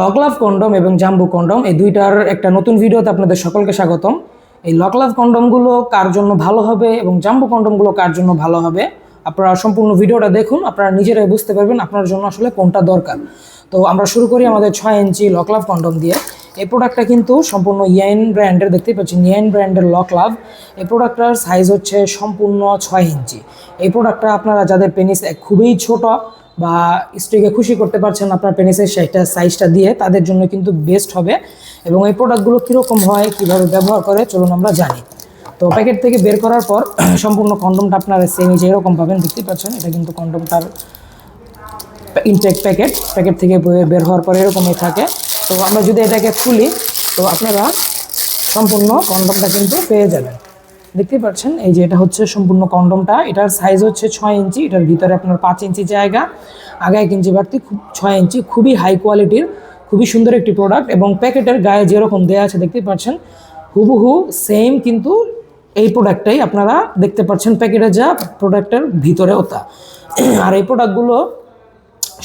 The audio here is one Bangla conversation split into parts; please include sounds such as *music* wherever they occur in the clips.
লকলাভ কন্ডম এবং জাম্বু কন্ডম, এই দুইটার একটা নতুন ভিডিওতে আপনাদের সকলকে স্বাগতম। এই লকলাভ কন্ডমগুলো কার জন্য ভালো হবে এবং জাম্বু কন্ডমগুলো কার জন্য ভালো হবে, আপনারা সম্পূর্ণ ভিডিওটা দেখুন, আপনারা নিজেরাই বুঝতে পারবেন আপনার জন্য আসলে কোনটা দরকার। তো আমরা শুরু করি আমাদের ছয় ইঞ্চি লকলাভ কন্ডম দিয়ে। এই প্রোডাক্টটা কিন্তু সম্পূর্ণ ইয়াইন ব্র্যান্ডের দেখতেই পাচ্ছেন ইয়াইন ব্র্যান্ডের লকলাভ এই প্রোডাক্টটার সাইজ হচ্ছে সম্পূর্ণ ছয় ইঞ্চি। এই প্রোডাক্টটা আপনারা যাদের পেনিস খুবই ছোট বা স্ত্রীকে খুশি করতে পারছেন আপনার পেনিসের সাইজটা সাইজটা দিয়ে, তাদের জন্য কিন্তু বেস্ট হবে। এবং এই প্রোডাক্টগুলো কীরকম হয়, কীভাবে ব্যবহার করে, চলুন আমরা জানি। তো প্যাকেট থেকে বের করার পর *clears throat* সম্পূর্ণ কন্ডমটা আপনারা সেম যে এরকম পাবেন, দেখতেই পাচ্ছেন, এটা কিন্তু কন্ডমটার ইনটেক প্যাকেট প্যাকেট থেকে বের হওয়ার পর এরকমই থাকে। তো আমরা যদি এটাকে খুলি, তো আপনারা সম্পূর্ণ কন্ডমটা কিন্তু পেয়ে যাবেন। দেখতে পাচ্ছেন, এই যে এটা হচ্ছে সম্পূর্ণ কন্ডমটা। এটার সাইজ হচ্ছে ছয় ইঞ্চি, এটার ভিতরে আপনার পাঁচ ইঞ্চি জায়গা। আগে এক ইঞ্চি বাড়তি, খুব ছয় ইঞ্চি, খুবই হাই কোয়ালিটির খুবই সুন্দর একটি প্রোডাক্ট এবং প্যাকেটের গায়ে যেরকম দেওয়া আছে, দেখতে পাচ্ছেন, হুবহু সেম কিন্তু এই প্রোডাক্টটাই আপনারা দেখতে পাচ্ছেন, প্যাকেটে যা প্রোডাক্টের ভিতরেও তা। আর এই প্রোডাক্টগুলো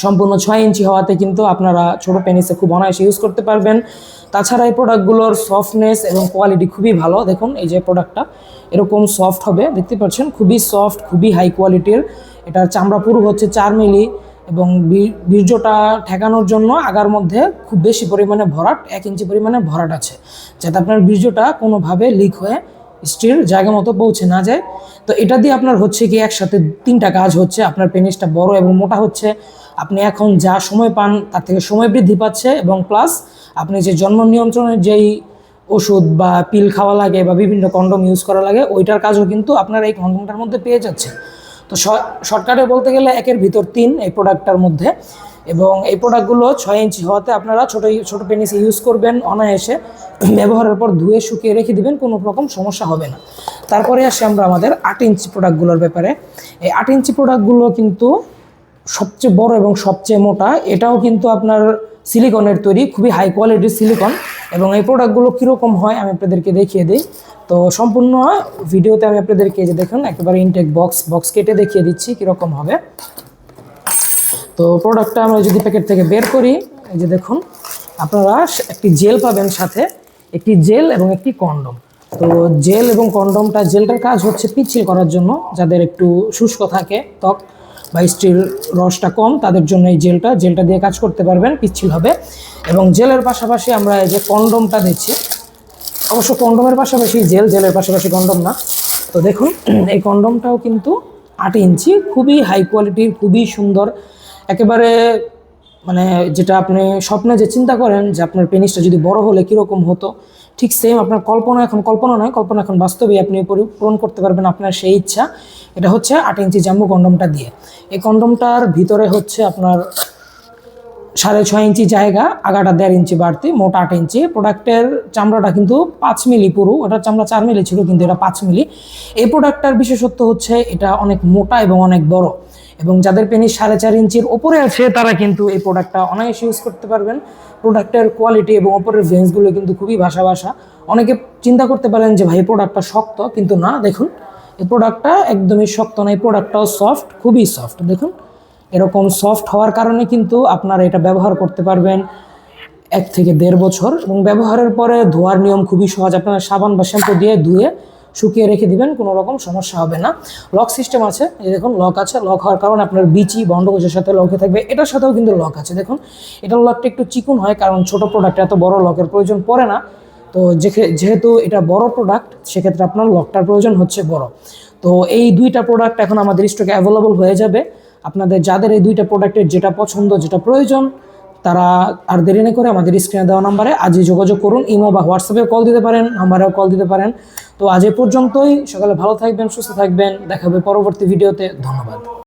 সম্পূর্ণ ছয় ইঞ্চি হওয়াতে কিন্তু আপনারা ছোটো পেনিসে খুব অনায়াসে ইউজ করতে পারবেন। তাছাড়া এই প্রোডাক্টগুলোর সফটনেস এবং কোয়ালিটি খুবই ভালো। দেখুন, এই যে প্রোডাক্টটা এরকম সফট হবে, দেখতে পাচ্ছেন? খুবই সফট খুবই হাই কোয়ালিটির এটার চামড়া পুরো হচ্ছে চার মিলি এবং বীর্যটা ঠেকানোর জন্য আগার মধ্যে খুব বেশি পরিমাণে ভরাট, এক ইঞ্চি পরিমাণে ভরাট আছে। যাতে আপনার বীর্যটা কোনোভাবে লিক হয়ে স্টিল জায়গা মতো পৌঁছে না যায়। তো এটা দিয়ে আপনার হচ্ছে কি একসাথে তিনটা কাজ হচ্ছে। আপনার পেনিসটা বড় এবং মোটা হচ্ছে। আপনি এখন যা সময় পান তার থেকে সময় বৃদ্ধি পাচ্ছে এবং প্লাস আপনি যে জন্ম নিয়ন্ত্রণের যেই ওষুধ বা পিল খাওয়া লাগে বা বিভিন্ন কন্ডম ইউজ করা লাগে, ওইটার কাজও কিন্তু আপনার এই কন্ডমটার মধ্যে পেয়ে যাচ্ছে। তো শর্টকাটে বলতে গেলে একের ভিতর তিন এই প্রোডাক্টটার মধ্যে। এবং এই প্রোডাক্টগুলো ছয় ইঞ্চি হওয়াতে আপনারা ছোটো ছোটো পেনিসে ইউজ করবেন অনায়াসে। ব্যবহারের পর ধুয়ে শুকিয়ে রেখে দিবেন, কোনো রকম সমস্যা হবে না। তারপরে আসি আমরা আমাদের আট ইঞ্চি প্রোডাক্টগুলোর ব্যাপারে। এই আট ইঞ্চি প্রোডাক্টগুলো কিন্তু সবচেয়ে বড় এবং সবচেয়ে মোটা, এটাও কিন্তু আপনার সিলিকনের তৈরি, খুবই হাই কোয়ালিটির সিলিকন। এবং এই প্রোডাক্টগুলো কীরকম হয় আমি আপনাদেরকে দেখিয়ে দিই। তো সম্পূর্ণ ভিডিওতে আমি আপনাদেরকে যে দেখুন, একেবারে ইনটেক বক্স বক্স কেটে দেখিয়ে দিচ্ছি কীরকম হবে। তো প্রোডাক্টটা আমরা যদি প্যাকেট থেকে বের করি, এই যে দেখুন, আপনারা একটি জেল পাবেন সাথে, একটি জেল এবং একটি কন্ডম তো জেল এবং কন্ডমটা জেলটার কাজ হচ্ছে পিচ্ছিল করার জন্য, যাদের একটু শুষ্ক থাকে, ত্বক বা স্টিল রসটা কম, তাদের জন্য এই জেলটা জেলটা দিয়ে কাজ করতে পারবেন, পিচ্ছিল হবে। এবং জেলের পাশাপাশি আমরা এই যে কন্ডমটা দিচ্ছি, অবশ্য কন্ডমের পাশাপাশি জেল জেলের পাশাপাশি কন্ডম না। তো দেখুন, এই কন্ডমটাও কিন্তু আট ইঞ্চি, খুবই হাই কোয়ালিটির খুবই সুন্দর। একেবারে মানে যেটা আপনি স্বপ্নে যে চিন্তা করেন যে আপনার পেনিসটা যদি বড় হলে কীরকম হতো, ঠিক সেম আপনার কল্পনা এখন, কল্পনা নয়, কল্পনা এখন বাস্তবে আপনি পরি- পূরণ করতে পারবেন আপনার সেই ইচ্ছা। এটা হচ্ছে আট ইঞ্চি জাম্বু কন্ডমটা দিয়ে। এই কন্ডমটার ভিতরে হচ্ছে আপনার সাড়ে ছয় ইঞ্চি জায়গা, আগাটা দেড় ইঞ্চি বাড়তি, মোট আট ইঞ্চি। প্রোডাক্টের চামড়াটা কিন্তু পাঁচ মিলি পুরো, ওটার চামড়া চার মিলি ছিল, কিন্তু এটা পাঁচ মিলি। এই প্রোডাক্টটার বিশেষত্ব হচ্ছে এটা অনেক মোটা এবং অনেক বড়। এবং যাদের পেনিস সাড়ে চার ইঞ্চির ওপরে আছে, তারা কিন্তু এই প্রোডাক্টটা অনায়াসে ইউজ করতে পারবেন। প্রোডাক্টের কোয়ালিটি এবং ওপরের ভেন্সগুলো কিন্তু খুবই ভাসা ভাসা অনেকে চিন্তা করতে পারেন যে, ভাই প্রোডাক্টটা শক্ত কিন্তু না, দেখুন। এই প্রোডাক্টটা একদমই শক্ত না, এই প্রোডাক্টটাও সফট খুবই সফট দেখুন এরকম সফট হওয়ার কারণে কিন্তু আপনারা এটা ব্যবহার করতে পারবেন এক থেকে দেড় বছর এবং ব্যবহারের পরে ধোয়ার নিয়ম খুবই সহজ। আপনারা সাবান বা শ্যাম্পু দিয়ে ধুয়ে শুকিয়ে রেখে দিবেন, কোনো রকম সমস্যা হবে না। লক সিস্টেম আছে, এই দেখুন লক আছে। লক হওয়ার কারণে আপনার বিচি বন্ধকোষের সাথে লকে থাকবে। এটার সাথেও কিন্তু লক আছে। দেখুন, এটার লকটা একটু চিকুন হয় কারণ ছোট প্রোডাক্ট এত বড় লকের প্রয়োজন পড়ে না। তো যেহেতু এটা বড় প্রোডাক্ট সেক্ষেত্রে আপনার লকটার প্রয়োজন হচ্ছে বড়। তো এই দুইটা প্রোডাক্ট এখন আমাদের স্টকে অ্যাভেলেবল হয়ে যাবে। আপনাদের যাদের এই দুইটা প্রোডাক্টের যেটা পছন্দ, যেটা প্রয়োজন, তারা আর দেরি না করে আমাদের স্ক্রিনে দেওয়া নাম্বারে আজই যোগাযোগ করুন, ইমো বা হোয়াটসঅ্যাপে কল দিতে পারেন, নাম্বারেও কল দিতে পারেন। তো আজ এ পর্যন্তই, সকালে ভালো থাকবেন, সুস্থ থাকবেন, দেখা হবে পরবর্তী ভিডিওতে ধন্যবাদ।